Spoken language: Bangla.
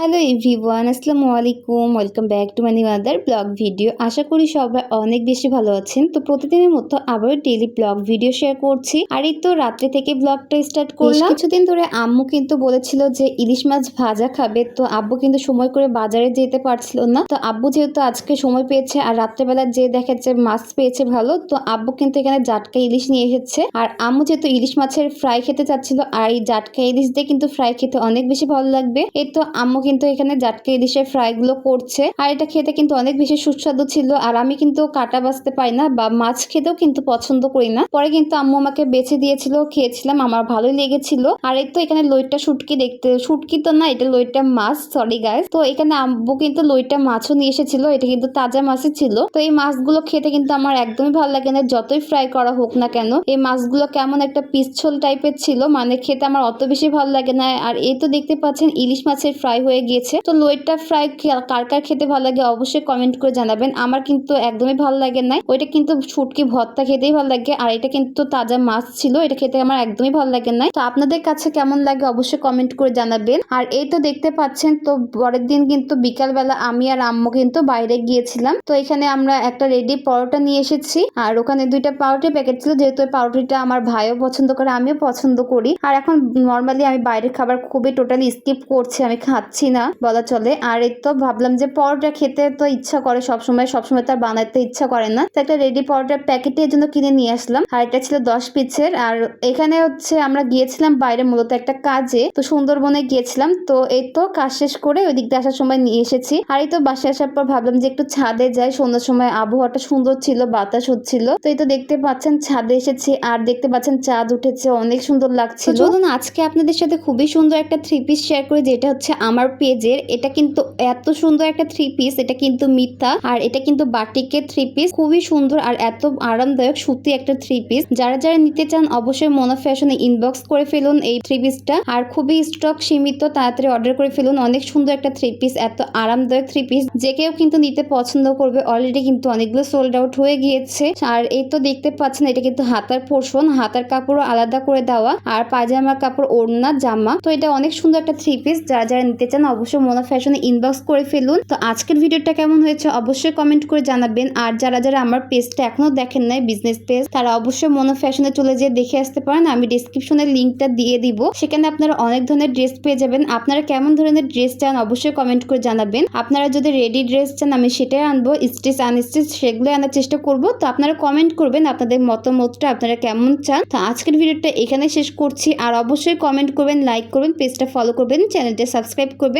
হ্যালো এভরিওয়ান আসসালামু আলাইকুম welcome back to Mani Adar blog video আশা করি সবাই অনেক বেশি ভালো আছেন। তো প্রতিদিনের মতো আবারও ডেইলি ব্লগ ভিডিও শেয়ার করছি। আর এই তো রাত্রে থেকে ব্লগটা স্টার্ট করলাম। কিছুদিন ধরে আম্মু কিন্তু বলেছিল যে ইলিশ মাছ ভাজা খাবে। তো আব্বু কিন্তু সময় করে বাজারে যেতে পারছিল না। তো আব্বু যেহেতু আজকে সময় পেয়েছে আর রাত্রেবেলা যে দেখাচ্ছে মাছ পেয়েছে ভালো তো আব্বু কিন্তু এখানে জাটকা ইলিশ নিয়ে এসেছে। আর আম্মু যেহেতু ইলিশ মাছের ফ্রাই খেতে চাচ্ছিল আর এই জাটকা ইলিশ দিয়ে কিন্তু ফ্রাই খেতে অনেক বেশি ভালো লাগবে। এই তো আম্মু কিন্তু এখানে জাটকা ইলিশের ফ্রাই গুলো করছে। আর এটা খেতে কিন্তু অনেক বেশি সুস্বাদু ছিল। আর আমি কিন্তু কাটা বাঁচতে পারি না বা মাছ খেতেও কিন্তু পছন্দ করি না। পরে কিন্তু আম্মু আমাকে বেছে দিয়েছিল, খেয়েছিলাম। আমার ভালোই লেগেছিল। আর এই তো এখানে লইটা শুটকি দেখতে। শুটকি তো না, এটা লইটা মাছ সরি গাইস তো এখানে আম্মু কিন্তু লইটা মাছও নিয়ে এসেছিল। এটা কিন্তু তাজা মাছই ছিল। তো এই মাছগুলো খেতে কিন্তু আমার একদমই ভালো লাগে না। যতই ফ্রাই করা হোক না কেন, এই মাছগুলো কেমন একটা পিচ্ছল টাইপের ছিল। মানে খেতে আমার অত বেশি ভালো লাগে না। আর এই তো দেখতে পাচ্ছেন, ইলিশ মাছের ফ্রাই হয়ে গিয়েছে। তো লইটা ফ্রাই কার কার খেতে ভালো লাগে অবশ্যই কমেন্ট করে জানাবেন। আমার কিন্তু একদমই ভালো লাগে না ওইটা কিন্তু শুটকি ভর্তা খেতেই ভালো লাগে। আর এটা কিন্তু তাজা মাছ ছিল, এটা খেতে আমার একদমই ভালো লাগে না তো আপনাদের কাছে কেমন লাগে অবশ্যই কমেন্ট করে জানাবেন। আর এই তো দেখতে পাচ্ছেন, তো পরের দিন কিন্তু বিকালবেলা আমি আর আম্মু কিন্তু বাইরে গিয়েছিলাম। তো এখানে আমরা একটা রেডি পরোটা নিয়ে এসেছি। আর ওখানে দুইটা পাউরুটির প্যাকেট ছিল, যেহেতু পাউরুটিটা আমার ভাইও পছন্দ করে, আমিও পছন্দ করি। আর এখন নর্মালি আমি বাইরের খাবার খুবই টোটালি স্কিপ করছি, আমি খাচ্ছি না, বলা চলে। আর এই তো ভাবলাম যে পরোটা খেতে তো ইচ্ছা করে সবসময় সবসময় তার বানাতে ইচ্ছা করে না। একটা রেডি পরোটার প্যাকেটের জন্য কিনে নিয়ে আসলাম। আর এটা ছিল দশ পিসের। আর এখানে হচ্ছে আমরা গিয়েছিলাম বাইরে মূলত একটা কাজে, তো সুন্দরবনে গিয়েছিলাম। তো এই তো কাজ শেষ করে ওই দিক দিয়ে আসার সময় নিয়ে এসেছি। আর এই তো বাসায় আসার পর ভাবলাম যে একটু ছাদে যাই। সন্ধ্যার সময় আবহাওয়াটা সুন্দর ছিল, বাতাস হচ্ছিল। তো এই তো দেখতে পাচ্ছেন ছাদে এসেছি। আর দেখতে পাচ্ছেন চাঁদ উঠেছে, অনেক সুন্দর লাগছিল। চলুন, আজকে আপনাদের সাথে খুবই সুন্দর একটা থ্রি পিস শেয়ার করি, যেটা হচ্ছে আমার পেজের এটা কিন্তু এত সুন্দর একটা থ্রি পিস এটা কিন্তু মিথ্যা আর এটা কিন্তু বাটিকের থ্রি পিস খুবই সুন্দর আর এত আরামদায়ক সুতি একটা থ্রি পিস যারা যারা নিতে চান, অবশ্যই মোনা ফ্যাশনে ইনবক্স করে ফেলুন এই থ্রি পিসটা আর খুবই স্টক সীমিত, তাড়াতাড়ি অর্ডার করে ফেলুন। অনেক সুন্দর একটা থ্রি পিস এত আরামদায়ক থ্রি পিস যে কেউ কিন্তু নিতে পছন্দ করবে অলরেডি কিন্তু অনেকগুলো সোল্ড আউট হয়ে গিয়েছে। আর এই তো দেখতে পাচ্ছেন, এটা কিন্তু হাতার পোর্শন হাতার কাপড়ও আলাদা করে দেওয়া। আর পায়জামার কাপড়, ওড়না, জামা, তো এটা অনেক সুন্দর একটা থ্রি পিস যারা যারা নিতে চান অবশ্যই মোনা ফ্যাশনে ইনবক্স করে ফেলুন। তো আজকের ভিডিওটা কেমন হয়েছে অবশ্যই কমেন্ট করে জানাবেন। আর যারা যারা আমার পেজটা এখনও দেখেন নাই বিজনেস পেজ তারা অবশ্যই মোনো ফ্যাশনে চলে যেয়ে দেখে আসতে পারেন। আমি ডিসক্রিপশনে লিঙ্কটা দিয়ে দিব। সেখানে আপনারা অনেক ধরনের ড্রেস পেয়ে যাবেন। আপনারা কেমন ধরনের ড্রেস চান অবশ্যই কমেন্ট করে জানাবেন। আপনারা যদি রেডি ড্রেস চান, আমি সেটাই আনব। স্টিচ আনস্টিচ সেগুলো আনার চেষ্টা করব। তো আপনারা কমেন্ট করবেন আপনাদের মতামতটা আপনারা কেমন চান। তো আজকের ভিডিওটা এখানে শেষ করছি। আর অবশ্যই কমেন্ট করবেন লাইক করবেন পেজটা ফলো করবেন চ্যানেলটা সাবস্ক্রাইব করবেন।